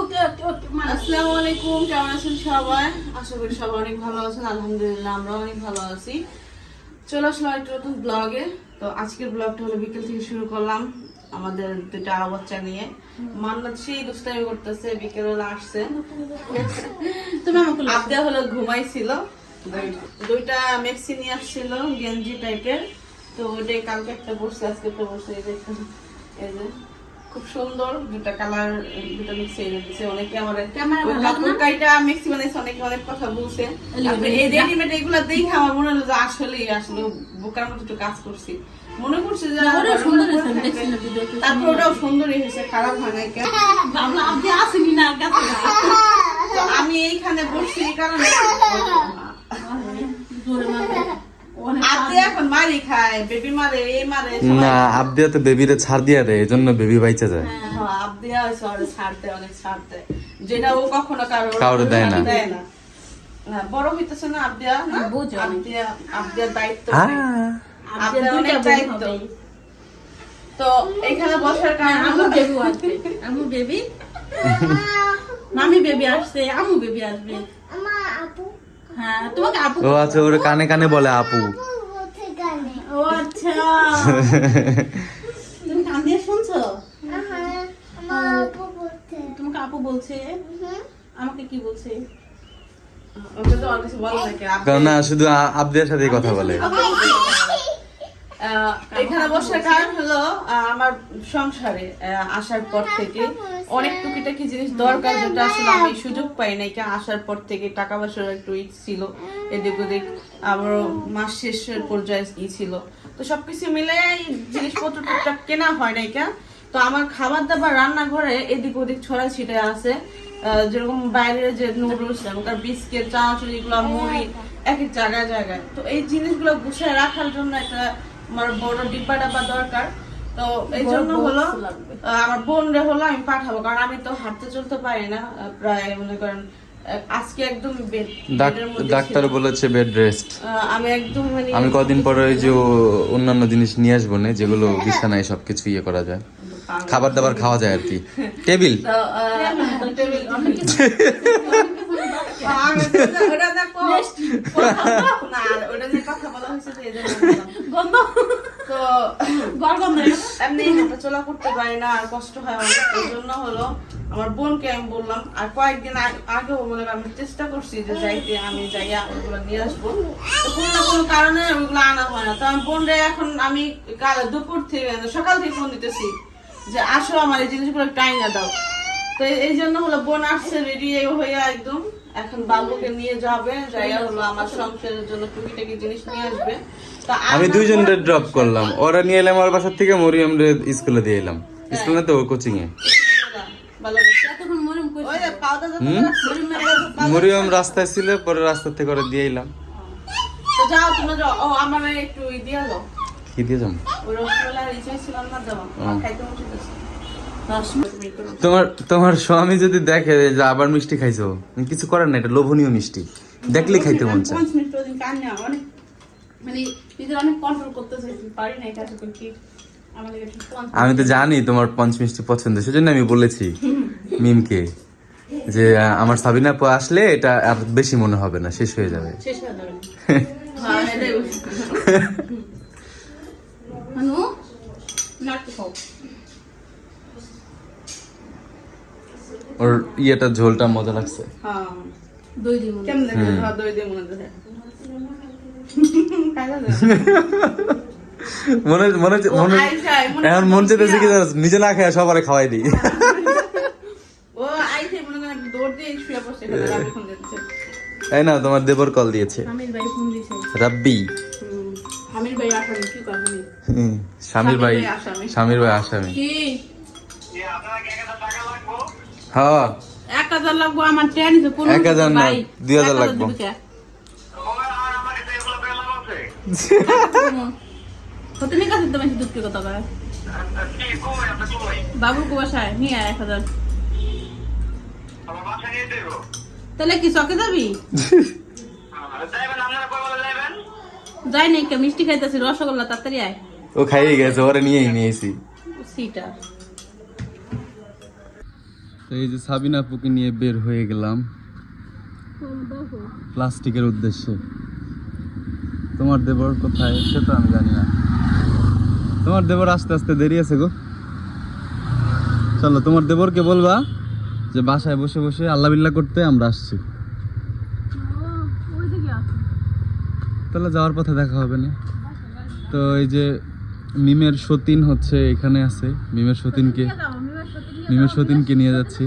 ওকে ওকে ওকে আসসালামু আলাইকুম কেমন আছেন সবাই? আশা করি সবাই অনেক ভালো আছেন আলহামদুলিল্লাহ আমরা অনেক ভালো আছি। চলে আসলাম একটা নতুন ব্লগে তো আজকের ব্লগটা হলো বিকেল থেকে শুরু করলাম আমাদের দুটা বাচ্চা নিয়ে। মান্নাত সেই দুষ্টামি করতেছে বিকেলবেলা আসছে। আবদা হলো ঘুমাইছিল। দুইটা মেক্সি নিয়ে আসছিল গেঞ্জি টাইপের তো ওইটাই কালকে একটা বসছে আজকে একটা বসছে এই এই যে। খুব সুন্দর দুটা কালার দুটা মিক্সি এনে দিছে অনেকে আমার না? কাইটা মিক্সি বানাইছে অনেকে অনেক কথা বলছে। এই রেডিমেড এগুলো দেখে আমার মনে হলো যে আসলে আসলে বোকার মতো একটু কাজ করছি। মনে করছে যে না তারপর ওটাও সুন্দরই হয়েছে খারাপ হয় নাই কেন? আপনি আসেনি না আমি এইখানে বসছি এই কারণে। না আবদিয়া তো বেবিরে ছাড় দিয়া দেয় এই জন্য বেবি বাইচা যায় হ্যাঁ আবদিয়া শহরে ছাড়তে অনেক ছাড়তে যেটা ও কখনো কারও দেয় না। দেয় না না, বড় হইতেছে না আবদিয়া না বুঝো। আবদিয়া আবদিয়ার দায়িত্ব আহ, অনেক বেবি দায়িত্ব। তো এখানে বসার কারণ আমু বেবি আসবে আমু বেবি মামি বেবি আসছে আমু বেবি আসবে হ্যাঁ আপু ও আচ্ছা ওর কানে কানে বলে আপু। ও আচ্ছা। তুমি কান দিয়ে শুনছো? তোমাকে আপু বলছে? আমাকে কি বলছে? না শুধু আ- সাথে সাথেই কথা বলে। আহ, এখানে বসার কারণ হলো আমার সংসারে আসার পর থেকে অনেক টুকিটাকি জিনিস দরকার যেটা আসলে আমি সুযোগ পাই নাই কেন আসার পর থেকে টাকা পয়সার একটু ই ছিল এদিক ওদিক। আবারও মাস শেষের পর্যায়ে ই ছিল। তো সবকিছু মিলে জিনিসপত্র টুকটাক কেনা হয় নাই কেন তো আমার খাবার দাবার রান্নাঘরে এদিক ওদিক ছড়া ছিটে আছে। যেরকম বাইরের যে নুডলস ওটার বিস্কিট চানাচুর এগুলো মুড়ি এক এক জায়গায় জায়গায়। তো এই জিনিসগুলো গুছিয়ে রাখার জন্য একটা আমার বড় ডিব্বা ডাব্বা দরকার। তো এই জন্য হলো আমার বোন রে হলো আমি পাঠাবো কারণ আমি তো হাঁটতে চলতে পারি না প্রায় মনে করেন আজকে একদম ডাক্তার বলেছে বেড রেস্ট আমি একদম মানে আমি কদিন পরে ওই যে অন্যান্য জিনিস নিয়ে আসব না যেগুলো বিছানায় সবকিছু ইয়ে করা যায়। খাবার দাবার খাওয়া যায় আর কি। টেবিল তো, কিছু- আমি তো এমনি চলা করতে পারি না আর কষ্ট হয় অনেক। এই জন্য হলো আমার বোনকে আমি বললাম আর কয়েকদিন আগেও মনে করেন আমি চেষ্টা করছি যে যাইতে আমি যাইয়া ওইগুলো নিয়ে আসব। তো কোনো না কোনো কারণে ওইগুলো আনা হয় না। তো আমি বোনরে এখন আমি কাল দুপুর থেকে সকাল থেকে ফোন দিতেছি যে আসো আমার এই জিনিসগুলো একটু আইনা দাও। তো এই- জন্য হলো বোন আসছে রেডি হয়ে একদম এখন বাবুকে নিয়ে যাবে যাইয়া হলো আমার সংসারের জন্য টুকিটাকি জিনিস নিয়ে আসবে। আমি আনার দুইজনরে ড্রপ করলাম। ওরা নিয়ে এলাম আমার বাসার থেকে মরিয়ম স্কুলে দিয়ে এলাম। স্কুলে তো ওর কোচিং এ মরিয়ম রাস্তায় ছিল পরে রাস্তা থেকে করে দিয়ে এলাম। তো যাও তুমি যাও। ও আমার একটু দিয়ে দাও। কি দিয়ে যাম ওই রসগোল্লার ইচ্ছে ছিল না আমার খাইতে মন। তুমি করো। তোমার তোমার স্বামী যদি দেখে যে আবার মিষ্টি খাইছো কিছু করার না এটা লোভনীয় মিষ্টি। দেখলে খাইতে মন চায়। মানে আমি তো জানি তোমার পঞ্চ মিষ্টি পছন্দ সেজন্য আমি বলেছি মিমকে যে আমার সাবিনা আসলে এটা আর বেশি মনে হবে না শেষ হয়ে যাবে। শেষ হয়ে যাবে হ্যাঁ এটাই বুঝছি। মানু নাটক খাও ওর ইয়েটা ঝোলটা মজা লাগছে। হ্যাঁ দই দিই মনে কেমন দেখে হ্যাঁ দই দিয়ে মনে দেখে মনে মনে হচ্ছে- মনে এখন মন চেতেছে কি কি নিজে না খেয়ে সবারে খাওয়াই দিই। ও আইসে করেন দৌড় দিয়ে শুয়ে পড়ছে এখানে আমি ফোন দিচ্ছে তাই না তোমার দেবর কল দিয়েছে। রাব্বি। স্বামীর ভাই আসামি। স্বামীর ভাই আসামি। কি? হ্যাঁ। এক হাজার লাগবো আমার ট্রেন এক হাজার না, দুই হাজার লাগবো। তুমি কাছে তো বেশি দুঃখ কথা কয়? বাবুর কুয়াশায় নিয়ে এক হাজার। তাহলে কি চকে যাবি? যাই নাই কে মিষ্টি খাইতেছি রসগোল্লা তাড়াতাড়ি আয়। ও খাইয়ে গেছে ওরে নিয়েই নিয়েছি। সিটা তো এই যে সাবিনা আপুকে নিয়ে বের হয়ে গেলাম। প্লাস্টিকের উদ্দেশ্যে। তোমার দেবর কোথায়? সে তো আমি জানি না। তোমার দেবর আস্তে আস্তে দেরি আছে গো। চলো, তোমার দেবরকে বলবা যে বাসায় বসে বসে আল্লাহ বিল্লাহ করতে আমরা আসছি। তাহলে যাওয়ার পথে দেখা হবে না। তো এই যে মিমের সতীন হচ্ছে এখানে আছে। মিমের সতীনকে মিমের সতীনকে নিয়ে যাচ্ছি।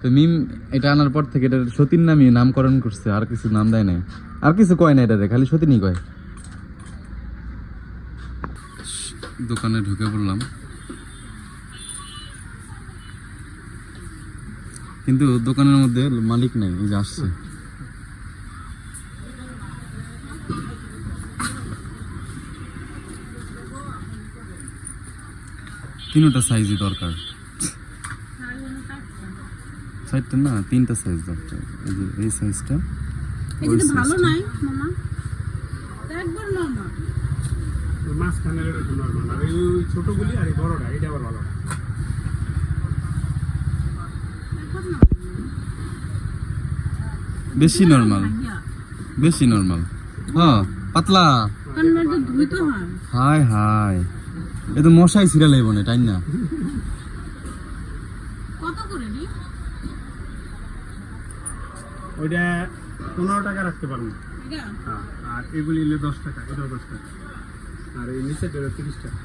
তো মিম এটা আনার পর থেকে এটা সতীন নামই নামকরণ করছে, আর কিছু নাম দেয় নাই। আর কিছু কয় না এটাতে, খালি সতীনই কয়। দোকানে ঢুকে পড়লাম। কিন্তু দোকানের মধ্যে মালিক নাই যে আসছে। তিনটা সাইজই দরকার। চারটা না তিনটা সাইজ দরকার। এই যে এই সাইজটা এই যে ভালো নাই মামা। একবার নরমাল ওই মাঝখানের একটু নর্মাল আর এই ছোটগুলি আর এই বড়টা এটা আবার ভালো বেশি নরমাল বেশি নরমাল হ্যাঁ পাতলা। হয়। হাই হাই এ তো মশাই সিরিয়াল হইব না তাই না? কত করে নি? ওইটা পনেরো টাকা রাখতে পারব। হ্যাঁ আর এগুলি নিলে দশ টাকা এটাও দশ টাকা। আর এই নিচে তিরিশ টাকা।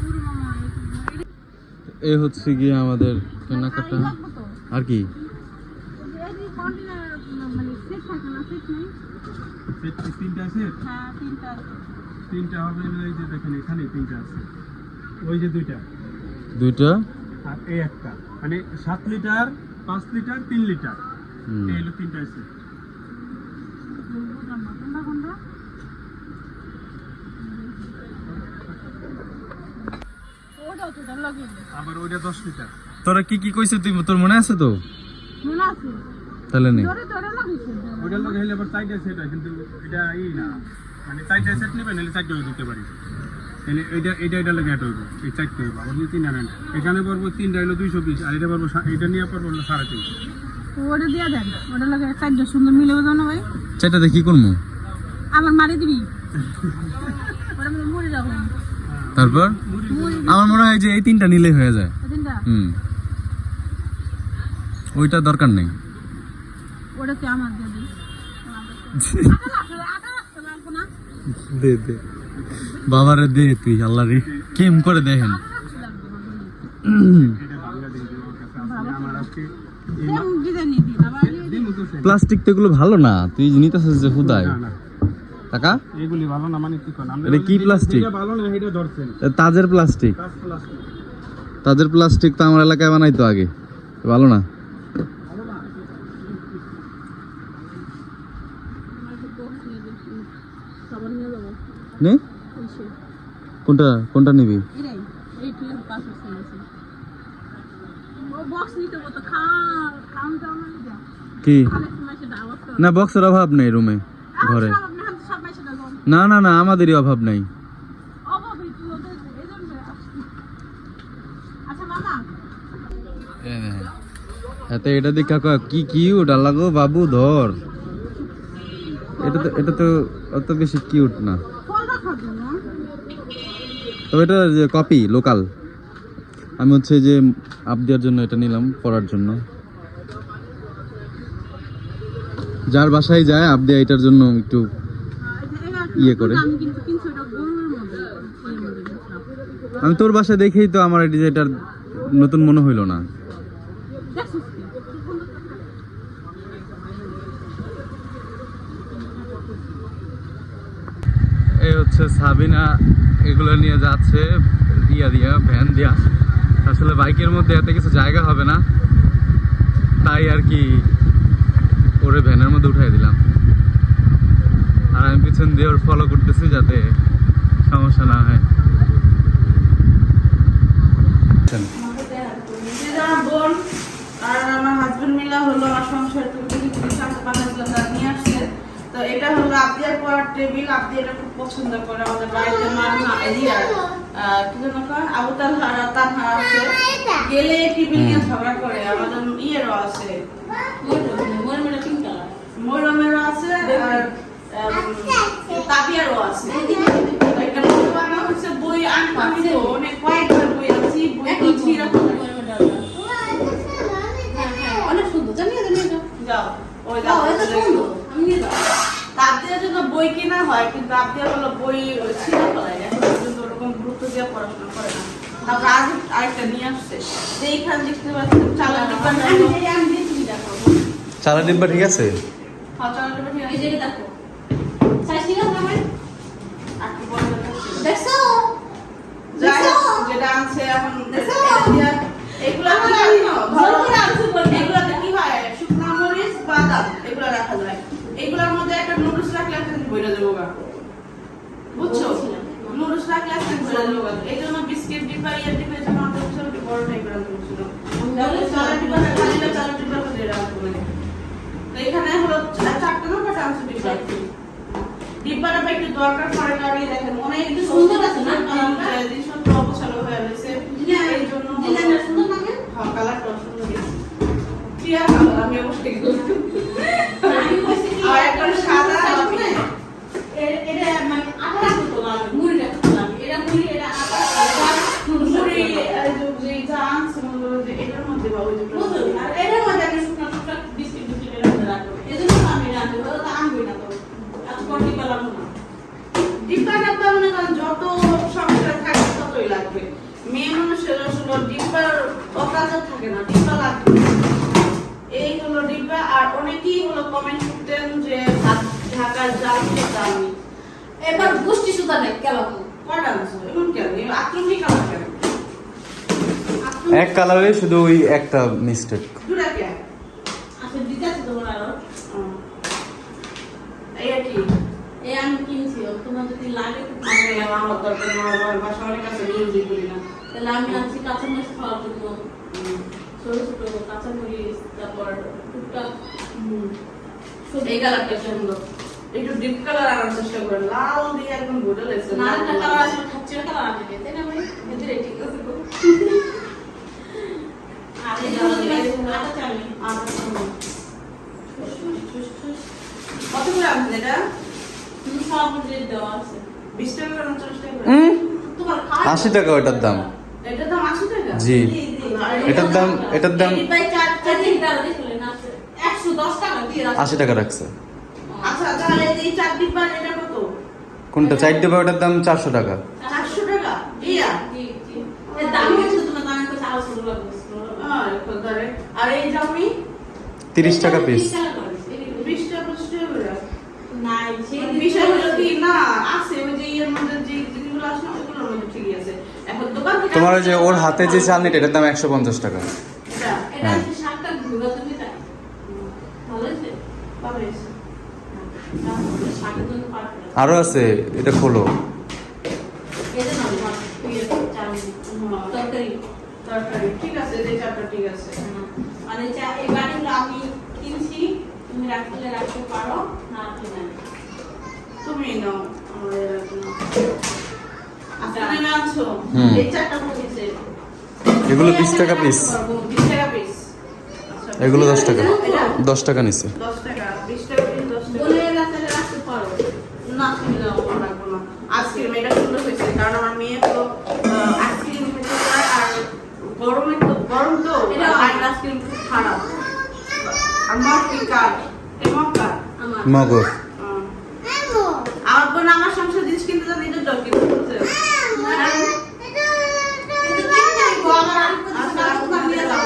পুরো মামা এ হচ্ছে গিয়ে আমাদের কেনাকাটা। আর কি? মানে সেট থাকে না সেট নেই? তিনটা আছে? হ্যাঁ তিনটা তিনটা হবে এই যে দেখেন এখানে তিনটা আছে। ওই যে দুইটা। দুইটা? আর এই একটা। মানে সাত লিটার পাঁচ লিটার তিন লিটার। এই হলো তিনটা আছে। আবার ওইটা দশ লিটার। তোরা কি কি কইছে তুই? তোর মনে আছে তো? মনে আছে। তাহলে নেই ওইটার লোক হলে আবার চারটা সেট কিন্তু এটা ই না। মানে চারটা সেট নেবে নাহলে চারটা দিতে পারি। তাহলে এটা এটা এটা লাগে অ্যাড হইব এই চারটে হইব। আবার যদি তিনটা নেন এখানে পড়ব তিনটা হলো দুইশো বিশ আর এটা পড়ব এটা নিয়ে পড়ব হলো সাড়ে তিনশো। ওটা দিয়ে দেন ওটা লাগে চারটা সুন্দর মিলে যাও না ভাই? চারটাতে কি করব? আবার মারি দিবি? ওটা মনে মরে যাব। তারপর? আমার মনে হয় যে এই তিনটা নিলে হয়ে যায়। হুম। ওইটা দরকার নেই। ওটাতে আমার দিয়ে দিই আটা রাখতে লাগবো না দে দে। বাবারে দে তুই আল্লাহ রে। কেম করে দেখেন। প্লাস্টিক তো এগুলো ভালো না। তুই নিতেছিস যে হুদায়। টাকা এগুলি ভালো না মানে কি করেন এটা কি plastic? ভালো না এটা ধরছেন। তাজের প্লাস্টিক। প্লাস্টিক। তাজের প্লাস্টিক তো আমার এলাকায় বানাইতো আগে। ভালো না সবার নিয়ে যাব নে এসে কোনটা কোনটা নিবি এটাই এই ঠিক আছে পাঁচ বছর আছে ও বক্স নিতে কত খান না। কি সময় সেটা আওয়াজ করে না বক্সের অভাব নেই রুমে ঘরে। না না না, আমাদেরই অভাব নাই। এতে এটা দেখা কি কিউট আল্লাহ গো বাবু, ধর। এটা তো এটা তো অত বেশি কিউট না। তবে এটা যে কপি লোকাল আমি হচ্ছে যে আপ দেওয়ার জন্য এটা নিলাম, পড়ার জন্য। যার বাসায় যায় আপ দেয়া এটার জন্য একটু ইয়ে করে। আমি তোর বাসায় দেখেই তো আমার এটি নতুন মনে হইল না দেখছিস কি? এই হচ্ছে সাবিনা এগুলো নিয়ে যাচ্ছে দিয়া দিয়া ভ্যান দিয়া। আসলে বাইকের মধ্যে এত কিছু জায়গা হবে না। তাই আর কি ওরে ভ্যানের মধ্যে উঠাই দিলাম। আর আমি পিছন দিয়ে ওর ফলো করতেছি যাতে সমস্যা না হয়। আর আমার হাজবেন্ড মিলা হলো আমার সংসার। নিয়ে আসছে তো এটা হলো আবদিয়ার পড়ার টেবিল। আবদি এটা খুব পছন্দ করে আমাদের বাড়িতে মা না কি যেন কয়? আবু তালহা আর তানহা আছে। গেলে টিভি নিয়ে ঝগড়া করে আমাদের ইয়েরও আছে। মোর ময়ূরমেরও আছে আর তাবিয়ারও আছে। একটা ময়ূরমা হচ্ছে বই আমি তো অনেক কয়েকবার বই আনছি বই কিনছি এরকম অনেক সুন্দর। জানিয়ে জানিয়ে যাও। যাও ওই যাও, জন্য বই কেনা হয় কিন্তু আপনি হলো বই ছিঁড়ে ফেলায় এখন পর্যন্ত ওরকম গুরুত্ব দিয়ে পড়াশোনা করে না। তারপর আজ আরেকটা নিয়ে আসছে। এইখানে দেখতে পাচ্ছেন চালা ডিব্বা চালা ঠিক আছে? চালা ডিব্বা ঠিক দেখো? দেখছ। যেটা আনছে এখন এগুলা কি হয়? শুকনো মরিচ, বাদাম, এগুলা রাখা যায়। এগুলার মধ্যে একটা নুডলস রাখলে একটা বইটা দেবো গা। বুঝছ? নুডলস রাখলে একটা বইটা দেবো গা। এই জন্য বিস্কিট ডিব্বা, ইয়ের এই জন্য আমাদের ছোট বড় টাইপের আনতে বলছিল। তাহলে চালের ডিব্বাটা খালি না, ডিব্বার মধ্যে এরা আনতে তো এখানে হলো চারটে না কটা আনছে ডিব্বা? ডিব্বাটা বা একটু দরকার পড়ে কারণ দেখেন অনেক একটু সুন্দর আছে না? জিনিসপত্র অপছন্দ হয়ে রয়েছে এই জন্য সুন্দর লাগে হ্যাঁ কালারটা সুন্দর টিয়া কালার আমি অবশ্যই আর একবার সাদা আর সামনে, এ- এটা মানে আটা রাখতে তো মুড়ি রাখতে তো এটা মুড়ি এটা আটা মুড়ি যে যে যা আনছে মনে করো যে এটার মধ্যে বা ওই যে আর এটার মধ্যে একটা শুকনো শুকনো বিস্কিট বিস্কিট এর মধ্যে রাখব। এই আমি এটা তো আনবোই না তো। এত কটি পেলাম না। ডিব্বা ডাব্বা মনে করেন যত সংসার থাকে ততই লাগবে। মেয়ে মানুষের আসলে ডিব্বার অকাজও থাকে না ডিব্বা লাগবে। এই হলো ডিব্বা আর অনেকেই হলো কমেন্ট করতেন যে ঢাকার জাল দামি। এবার গোষ্ঠী সুতা নেই কেমন কয়টা আনছো? এমন কেন? আত্মনি কালার কেন? এক কালারে শুধু ওই একটা মিস্টেক দুটা কেন আচ্ছা দিতে আছে তোমার আরও। এই কি? এই আমি কিনছি তোমার যদি লাগে তো আমি আমার দরকার না আমার বাসা অনেক আছে ইউজ করি না। তাহলে আমি আনছি কাঁচামরিচ খাওয়ার জন্য। ছোট ছোট কাঁচামরিচ তারপর টুকটাক এই একটু ডিপ কালার আনার চেষ্টা করেন লাল দিয়ে একদম লাগছে না কালার আসলে খাচ্ছি কালার তাই না ভাই এদের ঠিক আছে গো। আর এই হলো দিলাম আটা চালি কত করে আনছেন এটা তুমি সব রেট দেওয়া আছে বিশ টাকা করে না চল্লিশ টাকা করে? তোমার টাকা ওটার দাম এটার দাম আশি টাকা জি এটার দাম এটার দাম। আশি টাকা রাখছে। আচ্ছা কোনটা চার ডিব্বা ওটার দাম চারশো টাকা। চারশো টাকা। এর তিরিশ টাকা পিস না আছে ওই যে ইয়ের মধ্যে যে জিনিসগুলো আসে না ওইগুলোর মধ্যে ঠিকই আছে এখন দোকান থেকে তোমার ওই যে ওর হাতে যে চালনিটা এটার দাম একশো পঞ্চাশ টাকা। এটা হ্যাঁ। আরও আছে এটা খোলো। আছে মানে চা এই বাড়িগুলো আমি কিনছি তুমি রাখলে রাখতে পারো না তুমি নাও আমাদের এগুলো বিশ টাকা পিস বিশ টাকা পিস। আচ্ছা, এগুলো দশ টাকা দশ টাকা নিছে দশ টাকা, বিশ টাকা পিস, দশ টাকা। বলে রাখলে রাখতে পারো না, তুমি নাও, আমার লাগবে না। আইসক্রিম, এটা সুন্দর হয়েছে, কারণ আমার মেয়ে তো আইসক্রিম আর গরমে তো- গরম তো, এটা আর বাইরের আইসক্রিম খুব খারাপ। আর কি কার? এই মগ কার? আমার মগর হুম। আমার বোন আমার সংসার জিনিস কিনতে যান এটা ডর কিনতে বলছে। হ্যাঁ। আচ্ছা, আপনার নিয়ে যাব।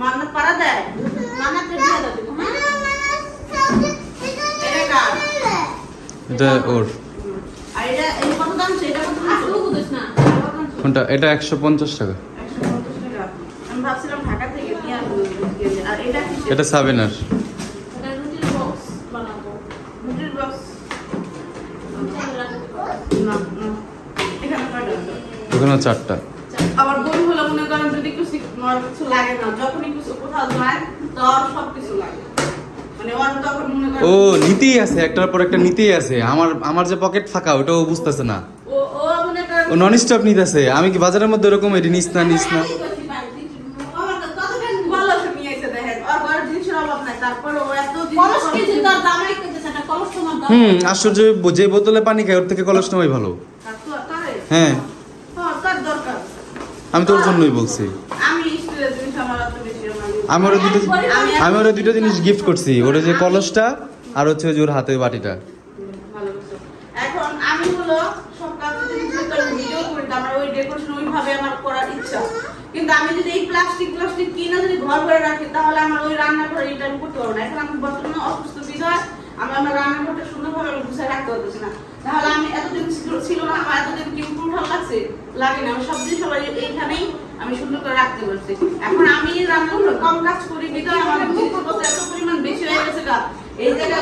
মান্নাত পাড়া দেয় নানাকে দিয়ে দাও তুমি, হ্যাঁ? এটা কার? এটা ওর আর এটা এই কত দাম সেটা কত দাম আসলেও বুঝিস না কত দাম ছিল? কোনটা এটা একশো পঞ্চাশ টাকা 150 টাকা। আমি ভাবছিলাম ঢাকা থেকে নিয়ে আসব গেলে। আর এটা কিসের? এটা সাবেনার এটা রুটির বক্স বানাবো রুটির box? চাইলে রাখতে পারো। না, না। এখানে কয়টা আছে? ওখানে চারটা। আবার বই হলো মনে করেন যদি কিছু লাগে না। যখনই কিছু কোথাও যায় তোর সব কিছু লাগে মানে ওর তখন মনে করেন ও নিতেই আছে একটার পর একটা নিতেই আছে। আমার আমার যে পকেট ফাঁকা ওটাও বুঝতেছে না। ও নন স্টপ নিতেছে। আমি কি বাজারের মধ্যে এরকম এটি নিস না নিস না? হুম আশ্চর্য যে বোতলে পানি খায় ওর থেকে কলস নেওয়াই ভালো? হ্যাঁ। আমি তোর জন্যই বলছি। আমি স্টিলের জিনিস আমার অত বেশি আমার আমি ওরা দুটো আমি- ওরা দুটো জিনিস গিফট করছি। ওরা যে কলসটা আর হচ্ছে ওর হাতে বাটিটা। এখন আমি হলো আমার কিন্তু যদি এই প্লাস্টিক প্লাস্টিক কিনে যদি ঘর করে রাখি, তাহলে আমার ওই রান্নাঘরে এটা আমি করতে না। এখন আমি বর্তমানে অসুস্থ আমার রান্নাঘরটা সুন্দরভাবে গুছিয়ে রাখতে পারতেছি না। তাহলে আমি এতদিন ছিল- না আমার এতদিন কি ভালো লাগছে? লাগে না আমি সব জিনিস সবাই এইখানেই আমি সুন্দর করে রাখতে পারছি। এখন আমি রান্নাঘরে কম কাজ করি বিধায় আমার জিনিসপত্র এত পরিমাণ বেশি হয়ে গেছে গা। এই জায়গা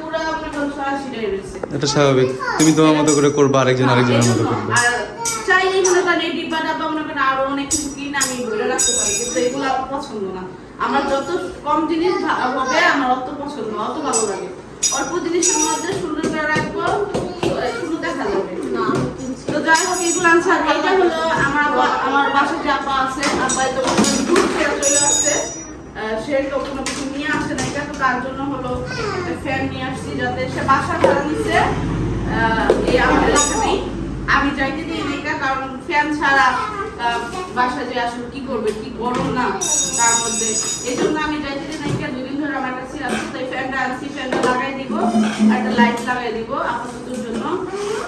পুরো মনে সরাসরি হয়ে গেছে। এটা স্বাভাবিক। তুমি তোমার মতো করে করবা আরেকজন আরেকজনের মতো করবে। আর চাইলেই মনে করেন এই ডিব্বা ডাব্বা মনে করেন আরও অনেক কিছু কিনে আমি ধরে রাখতে পারি কিন্তু এগুলো আমার পছন্দ না। আমার যত কম জিনিস হবে আমার অত পছন্দ অত ভালো লাগে। অল্প জিনিসের মধ্যে সুন্দর করে রাখব। আসছে। ফ্যান নিয়ে আসছি বাসা আমি চাইতে কারণ ফ্যান ছাড়া বাসা যে আসলে কি করবে, কি গরম না তার মধ্যে। এই জন্য আমি চাইতে দিই না দুদিন ধরে আমার কাছে আছে, তাই ফ্যানটা আনছি ফ্যানটা লাগাই দিব, একটা লাইট লাগাই দিব আপাততর জন্য।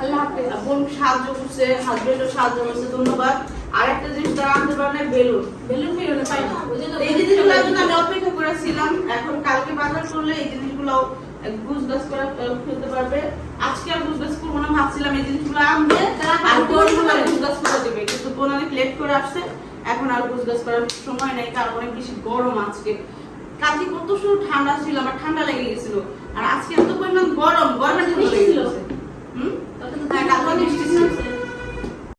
আল্লাহ হাফেজ। বোন সাহায্য করছে হাজবেন্ডও সাহায্য করছে ধন্যবাদ। আরেকটা জিনিস তারা আনতে পারলে বেলুন। বেলুন বেরোলে পাই না? এই জিনিসগুলোর জন্য আমি অপেক্ষা করেছিলাম এখন কালকে বাজার করলে এই জিনিসগুলো করে ফেলতে পারবে। আজকে আর গুছ করব না ভাবছিলাম এই জিনিসগুলো আনবে। আর বোনগুলো গুছ করে দেবে? কিন্তু বোন অনেক লেট করে আসছে এখন আর গুজগাছ করার সময় নেই কারণ অনেক বেশি গরম আজকে। কালকে কত ঠান্ডা ছিল আমার ঠান্ডা লেগে গেছিল। আর আজকে এত পরিমাণ গরম গরমের জন্য লেগে গেছে। হুম? হ্যাঁ কালকে বৃষ্টি ছিল